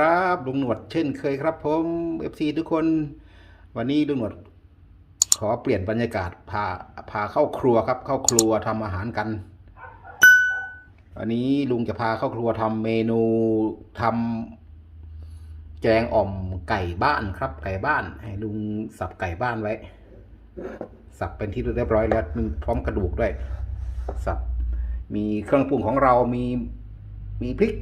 ครับลุงหนวดเช่นเคยครับผมเอฟซีทุกคน วันนี้ลุงหนวด ขอเปลี่ยนบรรยากาศพาพาเข้าครัวครับ เข้าครัวทำอาหารกัน วันนี้ลุงจะพาเข้าครัวทำเมนูทำแกงอ่อมไก่บ้านครับ ไก่บ้าน ให้ลุงสับไก่บ้านไว้ สับเป็นที่เรียบร้อยแล้วมีพร้อมกระดูกด้วย สับมีเครื่องปรุงของเรามีมีพริก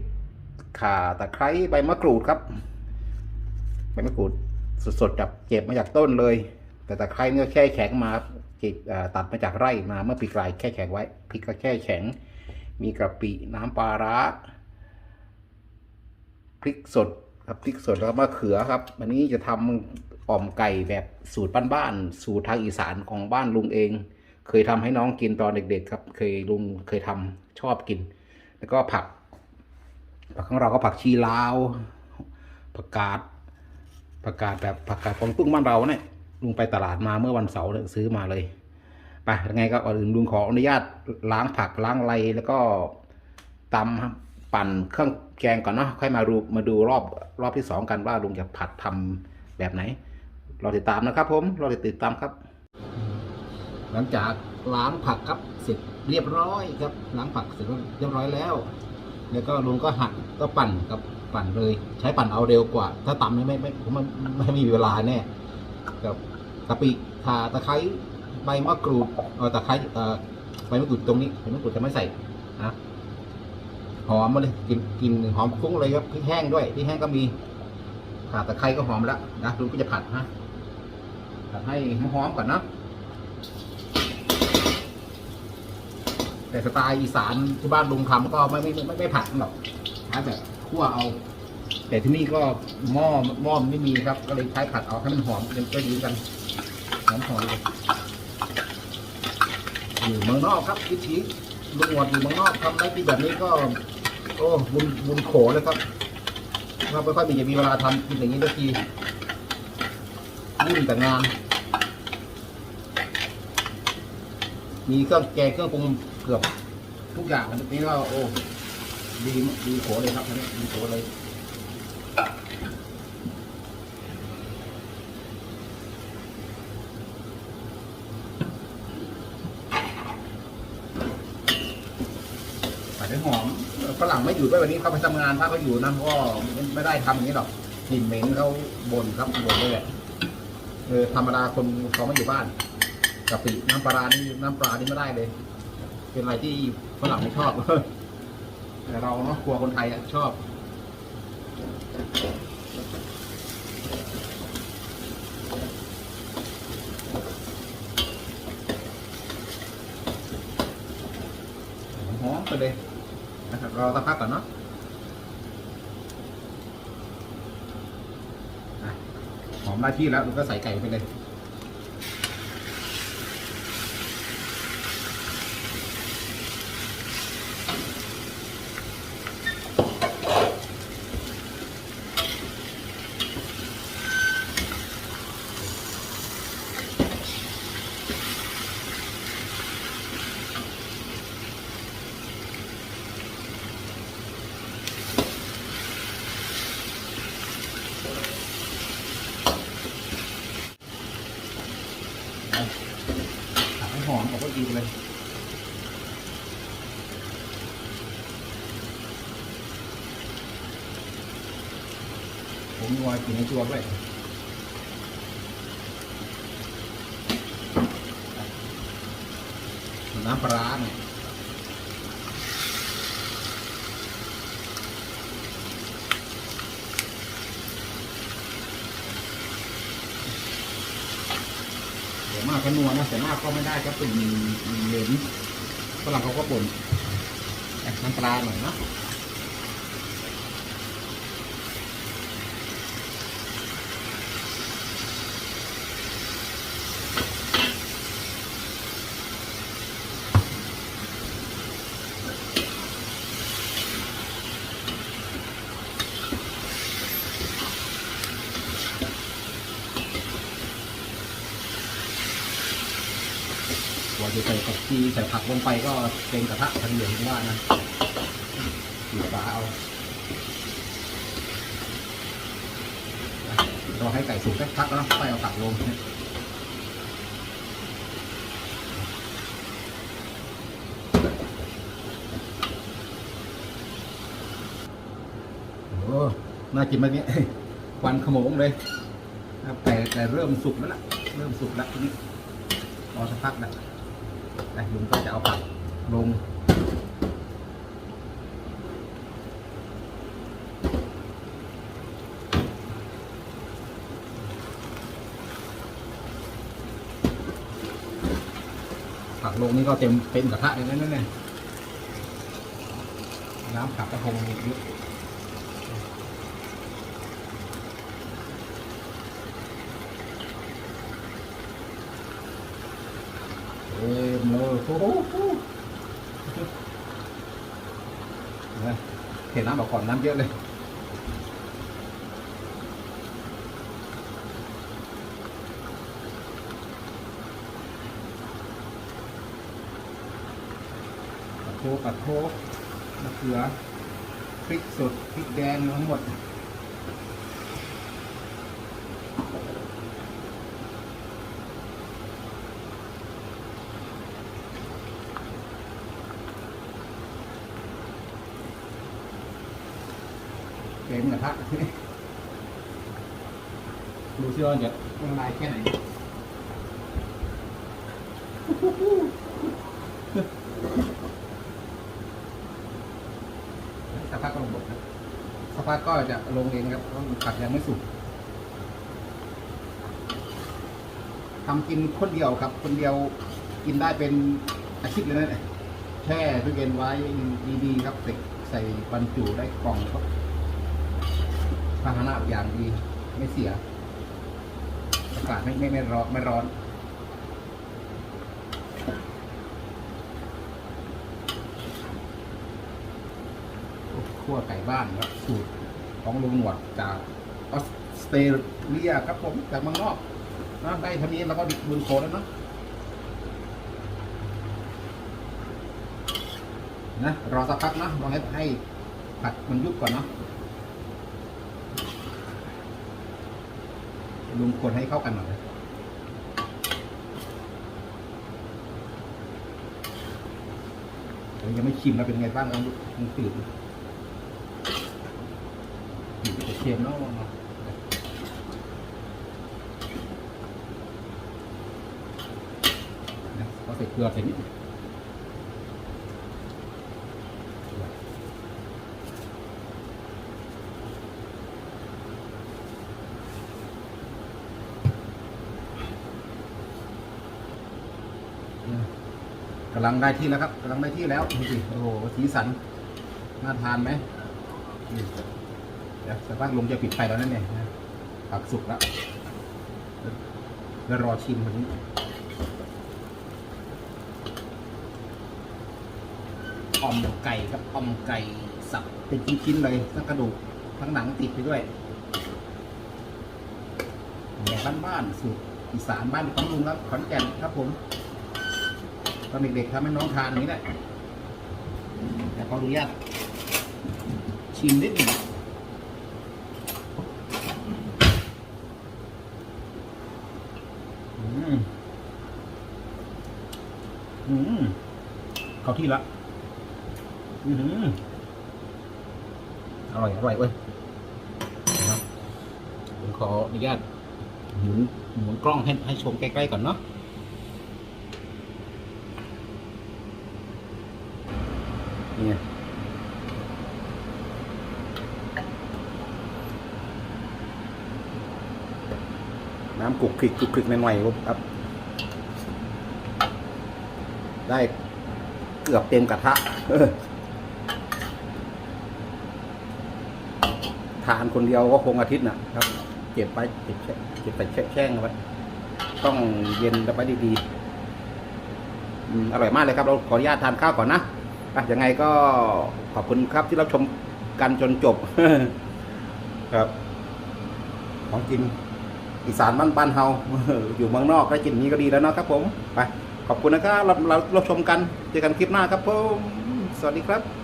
ข่าตะไคร้ใบมะกรูดครับ ใบมะกรูดสดๆจากเก็บมาจากต้นเลย แต่ตะไคร้เนี่ยแช่แข็งมาเก็บตัดมาจากไร่มาเมื่อปีกลายแช่แข็งไว้พริกก็แช่แข็ง มีกระปิน้ำปลาร้าพริกสดครับพริกสดแล้วมะเขือครับวันนี้จะทำอ่อมไก่แบบสูตรบ้านๆสูตรทางอีสานของบ้านลุงเอง เคยทำให้น้องกินตอนเด็ก ๆ ครับ เคยลุงเคยทำชอบกิน แล้วก็ผัก ผักของเราก็ผักชีลาวผักกาดผักกาดแบบผักกาดกวางตุ้งบ้านเราเนี่ยลุงไปตลาดมาเมื่อวันเสาร์เนี่ยซื้อมาเลยไปยังไงก็อื่นลุงขออนุญาตล้างผักล้างไรแล้วก็ตำปั่นเครื่องแกงก่อนเนาะค่อยมาดูมาดูรอบรอบที่สองกันว่าลุงจะผัดทำแบบไหนรอติดตามนะครับ ผมรอติดตามครับ หลังจากล้างผักครับเสร็จเรียบร้อยครับล้างผักเสร็จเรียบร้อยแล้ว แล้วก็ลุงก็หั่นก็ปั่นกับปั่นเลย ใช้ปั่นเอาเร็วกว่า ถ้าตำไม่ไม่ไม่ผมไม่ไม่ไม่มีเวลาแน่กับกะปิข่าตะไคร้ใบมะกรูดเออตะไคร้เอ่อใบมะกรูดตรงนี้ใบมะกรูดจะไม่ใส่นะหอมมาเลยกินกินหอมฟุ้งเลยครับพริกแห้งด้วยพริกแห้งก็มีข่าตะไคร้ก็หอมแล้วนะลุงก็จะผัดฮะผัดให้หอมก่อนนะ แต่สไตล์อีสานที่บ้านลุงทำก็ไม่ไม่ไม่ไม่ผัดหรอกใช้แบบคั่วเอา แต่ที่นี่ก็หม้อหม้อไม่มีครับ ก็เลยใช้ผัดเอาให้มันหอมเป็นก็ดีกันหอมหอมเลยอยู่เมืองนอกครับวิธีลุงหวดอยู่เมืองนอกทำได้ที่แบบนี้ก็ โอ้บุญบุญโขเลยครับเราไม่ค่อยมีจะมีเวลาทำกินอย่างนี้สักทียุ่งแต่งาน มีเครื่องแกงเครื่องปรุง กือบทุกอย่างอันนี้ก็โอ้ดีดีโขเลยครับนี้ดีโขเลยให้หอมฝรั่งไม่อยู่ด้วยวันนี้เขาไปทำงานถ้าเขาอยู่นะก็ไม่ได้ทำอย่างนี้หรอกกลิ่นเหม็นเขาบ่นครับบ่นเลยแหละเออธรรมดาคนเขาไม่อยู่บ้านกะปิน้ำปลานี่น้ำปลานี่ไม่ได้เลย เป็นอะไรที่ฝรั่งไม่ชอบ แต่เราเนาะครัวคนไทยอะชอบหอมไปเลยนะครับรอสักพักก่อนเนาะอะหอมได้ที่แล้วเราก็ใส่ไก่ไปเลย ผัดให้หอมกับก็ดีเลยผมวายกินในตัวด้วยน้ำปลาเนี่ยเดี๋ยวมากก็นัวนะแต่มากก็ไม่ได้ก็เป็นเหลนฝรั่งเขาก็ป่นน้ำปลาหน่อยนะ จะใส่กับทีใส่ผักลงไปก็เต็มกระทะทันเหลืองว่านะหยิบฝาเอาเรอให้ไก่สุกสักพักแล้วค่อยเอาตักลงโอ้น่ากินไหมเนี่ยควันขโมงเลยแต่แต่เริ่มสุกแล้วล่ะ เริ่มสุกแล้วทีนี้รอสักพักนะ แต่ลุงก็จะเอาผักลงผักลงนี่ก็เต็มเต็มกระทะเลยนั่นเนี่ยน้ำผักกระพงเยอะเต็มเลยโอ้โหนะเห็นน้ำออกก่อนน้ำเยอะเลย ปั ดโคปัดโคมะเขือพริกสดพริกแดงทั้งหมด เต็มกระทะดูซิว่าจะละลายแค่ไหนสักพักก็ลงบทนะสักพักก็จะลงเองครับเพราะผักยังไม่สุกทำกินคนเดียวครับ คนเดียวกินได้เป็นอาทิตย์เลยนะเนี่ยแช่ตู้เย็นไว้ดีๆครับใส่ใส่บรรจุได้กล่องครับ ภาชนะอย่างดี ไม่เสีย อากาศไม่ไม่ไม่ร้อนไม่ร้อน ขั้วไก่บ้านครับสูตรของลุงหนวดจากออสเตรเลียครับผมจากเมืองนอกนะได้เท่านี้แล้วก็ดิบุญโคแล้วเนาะนะรอสักพักนะลองให้ให้ผัดมันยุบก่อนเนาะ ลุงคนให้เข้ากันหน่อยเดี๋ยวยังไม่ชิมแล้วเป็นไงบ้างลองดูลองตื่นดูอยู่กับเค็มเนาะเนาะนะก็ใส่เกลือใส่นิดหนึ่งนะ กำลังได้ที่แล้วครับกำลังได้ที่แล้วดูสิโอ้โหสีสันน่าทานไหมเดี๋ยวสักพักลุงจะปิดไฟแล้วนั่นเองผักสุกแล้วแล้วรอชิมวันนี้อ่อมไก่ครับอ่อมไก่สับเป็นชิ้นๆเลยทั้งกระดูกทั้งหนังติดไปด้วยแบบบ้านๆสูตรอีสานบ้านของลุงครับขอนแก่นครับผม ตอนเด็กๆทำให้น้องทานอย่างนี้แหละแต่ขออนุญาตชิมนิดหนึ่งอืมอืมเข้าที่ละอืมอร่อยอร่อยเว้ยนะครับผมขออนุญาตหมุนหมุนกล้องให้ให้ชมใกล้ๆก่อนเนาะ นี่น้ำกุกคลิกกุกคลิกหน่อยๆครับ ได้เกือบเต็มกระทะทานคนเดียวก็คงอาทิตย์นะครับ เก็บไปเก็บแช่เก็บไปแช่แช่งเอาไว้ต้องเย็นแล้วไปดีๆอร่อยมากเลยครับ เราขออนุญาตทานข้าวก่อนนะ อะยังไงก็ขอบคุณครับที่รับชมกันจนจบ ครับ ของกินอีสานบ้านบ้านเฮาอยู่เมืองนอกได้กินนี้ก็ดีแล้วนะครับผม ไป ขอบคุณนะครับเราเราเราชมกัน เจอกันคลิปหน้าครับผม สวัสดีครับ